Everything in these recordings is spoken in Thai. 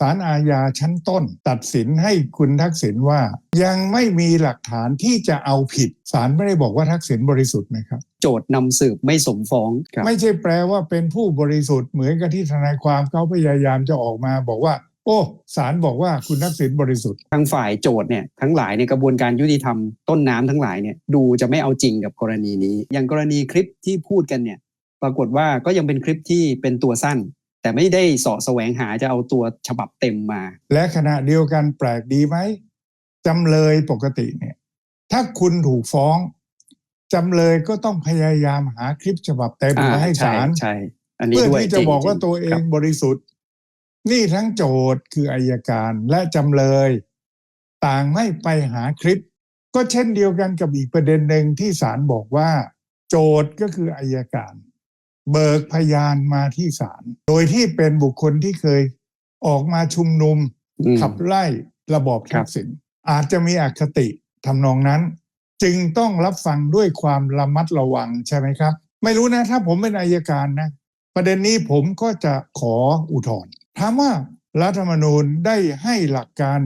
ศาลอาญาชั้นต้น ตัดสินให้คุณทักษิณว่า ยังไม่มีหลักฐานที่จะเอาผิดศาลไม่ได้บอกว่าทักษิณบริสุทธิ์นะครับ โจทย์นำสืบไม่สมฟ้องครับไม่ใช่แปลว่าเป็นผู้บริสุทธิ์เหมือนกับที่ทนายความเขาพยายามจะออกมาบอกว่าโอ้ศาลบอกว่าคุณทักษิณบริสุทธิ์ทางฝ่ายโจทย์เนี่ยทั้งหลายในกระบวนการยุติธรรมต้นน้ำทั้งหลายเนี่ยดูจะไม่เอาจริงกับกรณีนี้ อย่างกรณีคลิปที่พูดกันเนี่ยปรากฏว่าก็ยังเป็นคลิปที่เป็นตัวสั้น แต่ไม่ได้เสาะแสวงหาจะเอาตัวฉบับเต็มมา และขณะเดียวกันแปลกดีไหมจำเลยปกติเนี่ย ถ้าคุณถูกฟ้องจำเลยก็ต้องพยายามหาคลิปฉบับเต็มอ่ามาให้ใช่ศาลใช่อันนี้เพื่อด้วยที่จะริงบอกว่าจริตัวเอครังบบริสุทธิ์ นี่ทั้งโจทย์คืออายการและจำเลย ต่างไม่ไปหาคลิป ก็เช่นเดียวกันกับอีกประเด็นหนึ่งที่ศาลบอกว่า โจทย์ก็คืออายการ เบิกพยานมาที่ศาลโดยที่เป็นบุคคลที่เคยออกมาชุมนุมอืมขับไล่ระบอบครัทับกษิณอาจจะมีอคติทำนองนั้น จึงต้องรับฟังด้วยความระมัดระวังใช่ไหมครับ ไม่รู้นะถ้าผมเป็นอายการนะ ประเด็นนี้ผมก็จะขออุทธรณ์ถามว่ารัฐธรรมนูญได้ให้หลักการ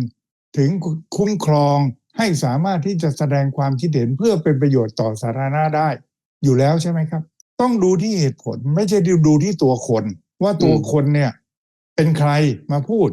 ถึงคุ้มครองให้สามารถที่จะแสดงความคิดเห็นเพื่อเป็นประโยชน์ต่อสาธารณะได้ อยู่แล้วใช่ไหมครับ ต้องดูที่เหตุผล ไม่ใช่ดูที่ตัวคน ว่าตัวอืมคนเนี่ย เป็นใครมาพูด